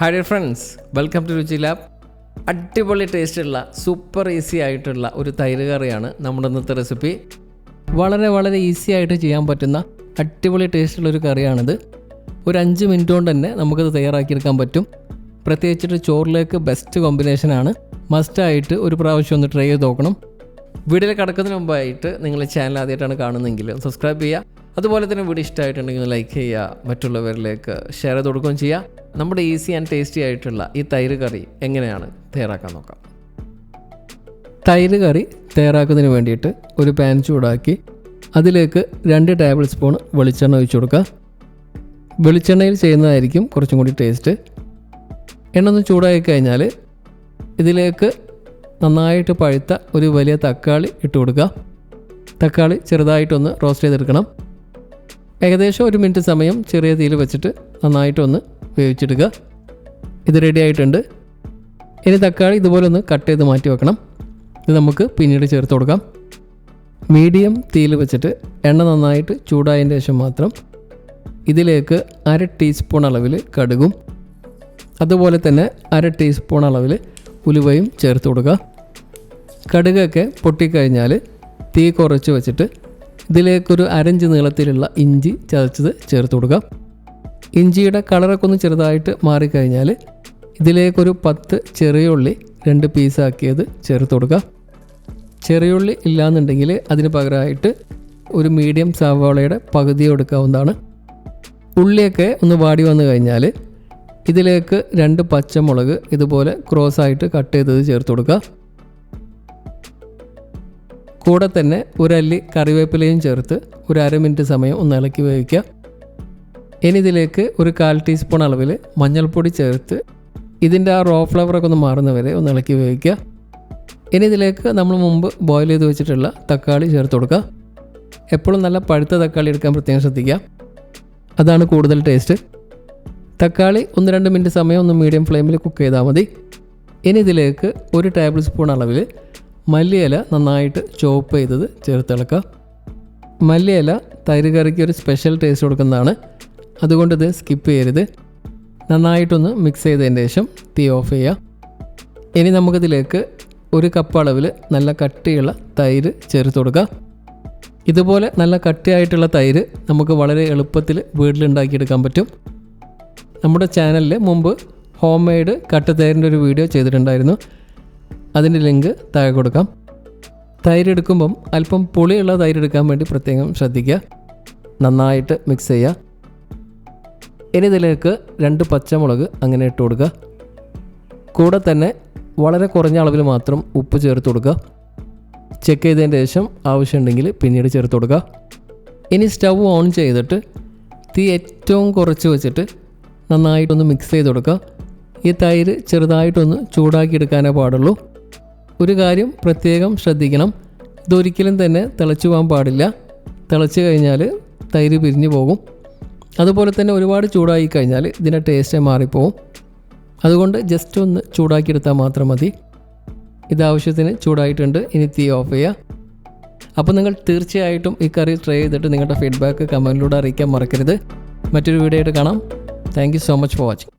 Hi dear friends welcome to Ruchi lab അടിപൊളി ടേസ്റ്റുള്ള super easy ആയിട്ടുള്ള ഒരു തൈര് കറിയാണ് നമ്മുടെ ഇന്നത്തെ റെസിപ്പി വളരെ വളരെ ഈസി ആയിട്ട് ചെയ്യാൻ പറ്റുന്ന അടിപൊളി ടേസ്റ്റുള്ള ഒരു കറിയാണിത്. ഒരു അഞ്ച് മിനിറ്റ് കൊണ്ട് തന്നെ നമുക്കത് തയ്യാറാക്കിയെടുക്കാൻ പറ്റും. പ്രത്യേകിച്ചിട്ട് ചോറിലേക്ക് ബെസ്റ്റ് കോമ്പിനേഷനാണ് മസ്റ്റായിട്ട് ഒരു പ്രാവശ്യം ഒന്ന് ട്രൈ ചെയ്ത് നോക്കണം. വീഡിയോയിൽ കിടക്കുന്നതിന് മുമ്പായിട്ട് നിങ്ങൾ ചാനൽ ആദ്യമായിട്ടാണ് കാണുന്നതെങ്കിൽ സബ്സ്ക്രൈബ് ചെയ്യുക. അതുപോലെ തന്നെ വീഡിയോ ഇഷ്ടമായിട്ടുണ്ടെങ്കിൽ ലൈക്ക് ചെയ്യുക മറ്റുള്ളവരിലേക്ക് ഷെയർ ചെയ്ത് കൊടുക്കുകയും ചെയ്യുക. നമ്മുടെ ഈസി ആൻഡ് ടേസ്റ്റി ആയിട്ടുള്ള ഈ തൈര് കറി എങ്ങനെയാണ് തയ്യാറാക്കാൻ നോക്കാം. തൈര് കറി തയ്യാറാക്കുന്നതിന് വേണ്ടിയിട്ട് ഒരു പാൻ ചൂടാക്കി അതിലേക്ക് രണ്ട് ടേബിൾ സ്പൂൺ വെളിച്ചെണ്ണ ഒഴിച്ചു കൊടുക്കുക. വെളിച്ചെണ്ണയിൽ ചെയ്യുന്നതായിരിക്കും കുറച്ചും കൂടി ടേസ്റ്റ് എണ്ണ ഒന്ന് ചൂടായി കഴിഞ്ഞാൽ ഇതിലേക്ക് നന്നായിട്ട് പഴുത്ത ഒരു വലിയ തക്കാളി ഇട്ട് കൊടുക്കുക. തക്കാളി ചെറുതായിട്ടൊന്ന് റോസ്റ്റ് ചെയ്തെടുക്കണം. ഏകദേശം ഒരു മിനിറ്റ് സമയം ചെറിയ തീയിൽ വെച്ചിട്ട് നന്നായിട്ടൊന്ന് വേവിച്ചെടുക്കുക. ഇത് റെഡി ആയിട്ടുണ്ട്. ഇനി തക്കാളി ഇതുപോലെ ഒന്ന് കട്ട് ചെയ്ത് മാറ്റി വെക്കണം. ഇത് നമുക്ക് പിന്നീട് ചേർത്ത് കൊടുക്കാം. മീഡിയം തീയിൽ വെച്ചിട്ട് എണ്ണ നന്നായിട്ട് ചൂടായതിന്റെ ശേഷം മാത്രം ഇതിലേക്ക് അര ടീസ്പൂൺ അളവിൽ കടുകും അതുപോലെ തന്നെ അര ടീസ്പൂൺ അളവിൽ ഉലുവയും ചേർത്ത് കൊടുക്കുക. കടുകൊക്കെ പൊട്ടിക്കഴിഞ്ഞാൽ തീ കുറച്ച് വെച്ചിട്ട് ഇതിലേക്കൊരു അരഞ്ച് നീളത്തിലുള്ള ഇഞ്ചി ചതച്ചത് ചേർത്ത് കൊടുക്കുക. ഇഞ്ചിയുടെ കളറൊക്കെ ഒന്ന് ചെറുതായിട്ട് മാറിക്കഴിഞ്ഞാൽ ഇതിലേക്കൊരു പത്ത് ചെറിയുള്ളി രണ്ട് പീസാക്കിയത് ചേർത്ത് കൊടുക്കുക. ചെറിയുള്ളി ഇല്ലാന്നുണ്ടെങ്കിൽ അതിന് പകരമായിട്ട് ഒരു മീഡിയം സവാളയുടെ പകുതി എടുക്കാവുന്നതാണ്. ഉള്ളിയൊക്കെ ഒന്ന് വാടി വന്നു കഴിഞ്ഞാൽ ഇതിലേക്ക് രണ്ട് പച്ചമുളക് ഇതുപോലെ ക്രോസ് ആയിട്ട് കട്ട് ചെയ്തത് ചേർത്ത് കൊടുക്കുക. കൂടെ തന്നെ ഒരല്ലി കറിവേപ്പിലയും ചേർത്ത് ഒരു അര മിനിറ്റ് സമയം ഒന്ന് ഇളക്കി വേവിക്കുക. ഇനി ഇതിലേക്ക് ഒരു കാൽ ടീസ്പൂൺ അളവിൽ മഞ്ഞൾപ്പൊടി ചേർത്ത് ഇതിന്റെ ആ റോ ഫ്ലവറൊക്കെ ഒന്ന് മാറുന്നവരെ ഒന്ന് ഇളക്കി വേവിക്കുക. ഇനി ഇതിലേക്ക് നമ്മൾ മുമ്പ് ബോയിൽ ചെയ്ത് വെച്ചിട്ടുള്ള തക്കാളി ചേർത്ത് കൊടുക്കുക. എപ്പോഴും നല്ല പഴുത്ത തക്കാളി എടുക്കാൻ പ്രത്യേകം ശ്രദ്ധിക്കുക. അതാണ് കൂടുതൽ ടേസ്റ്റ് തക്കാളി ഒന്ന് രണ്ട് മിനിറ്റ് സമയം ഒന്ന് മീഡിയം ഫ്ലെയിമിൽ കുക്ക് ചെയ്താൽ മതി. ഇനി ഇതിലേക്ക് ഒരു ടേബിൾ സ്പൂൺ അളവിൽ മല്ലിയില നന്നായിട്ട് ചോപ്പ് ചെയ്തത് ചേർത്തിളക്കുക മല്ലിയില തൈര് കറിക്ക് ഒരു സ്പെഷ്യൽ ടേസ്റ്റ് കൊടുക്കുന്നതാണ്. അതുകൊണ്ട് ഇത് സ്കിപ്പ് ചെയ്യരുത്. നന്നായിട്ടൊന്ന് മിക്സ് ചെയ്തതിന് ശേഷം തീ ഓഫ് ചെയ്യുക ഇനി നമുക്കിതിലേക്ക് ഒരു കപ്പ് അളവിൽ നല്ല കട്ടിയുള്ള തൈര് ചേർത്ത് കൊടുക്കുക ഇതുപോലെ നല്ല കട്ടിയായിട്ടുള്ള തൈര് നമുക്ക് വളരെ എളുപ്പത്തിൽ വീട്ടിലുണ്ടാക്കിയെടുക്കാൻ പറ്റും. നമ്മുടെ ചാനലിൽ മുമ്പ് ഹോം മെയ്ഡ് കട്ടത്തൈരിന്റെ ഒരു വീഡിയോ ചെയ്തിട്ടുണ്ടായിരുന്നു. അതിന്റെ ലിങ്ക് താഴെ കൊടുക്കാം. തൈര് എടുക്കുമ്പം അല്പം പുളിയുള്ള തൈര് എടുക്കാൻ വേണ്ടി പ്രത്യേകം ശ്രദ്ധിക്കുക. നന്നായിട്ട് മിക്സ് ചെയ്യുക. ഇനി ഇതിലേക്ക് രണ്ട് പച്ചമുളക് അങ്ങനെ ഇട്ട് കൊടുക്കുക. കൂടെ തന്നെ വളരെ കുറഞ്ഞ അളവിൽ മാത്രം ഉപ്പ് ചേർത്ത് കൊടുക്കുക. ചെക്ക് ചെയ്തതിന് ശേഷം ആവശ്യമുണ്ടെങ്കിൽ പിന്നീട് ചേർത്ത് കൊടുക്കുക. ഇനി സ്റ്റൗ ഓൺ ചെയ്തിട്ട് തീ ഏറ്റവും കുറച്ച് വെച്ചിട്ട് നന്നായിട്ടൊന്ന് മിക്സ് ചെയ്ത് കൊടുക്കുക. ഈ തൈര് ചെറുതായിട്ടൊന്ന് ചൂടാക്കി എടുക്കാനേ പാടുള്ളൂ. ഒരു കാര്യം പ്രത്യേകം ശ്രദ്ധിക്കണം. ഇതൊരിക്കലും തന്നെ തിളച്ചു പോകാൻ പാടില്ല. തിളച്ച് കഴിഞ്ഞാൽ തൈര് പിരിഞ്ഞു പോകും. അതുപോലെ തന്നെ ഒരുപാട് ചൂടായി കഴിഞ്ഞാൽ ഇതിന്റെ ടേസ്റ്റ് മാറിപ്പോവും. അതുകൊണ്ട് ജസ്റ്റ് ഒന്ന് ചൂടാക്കിയെടുത്താൽ മാത്രം മതി. ഇതാവശ്യത്തിന് ചൂടായിട്ടുണ്ട്. ഇനി തീ ഓഫ് ചെയ്യുക അപ്പോൾ നിങ്ങൾ തീർച്ചയായിട്ടും ഈ കറി ട്രൈ ചെയ്തിട്ട് നിങ്ങളുടെ ഫീഡ്ബാക്ക് കമന്റിലൂടെ അറിയിക്കാൻ മറക്കരുത്. മറ്റൊരു വീഡിയോ ആയിട്ട് കാണാം. Thank so much for watching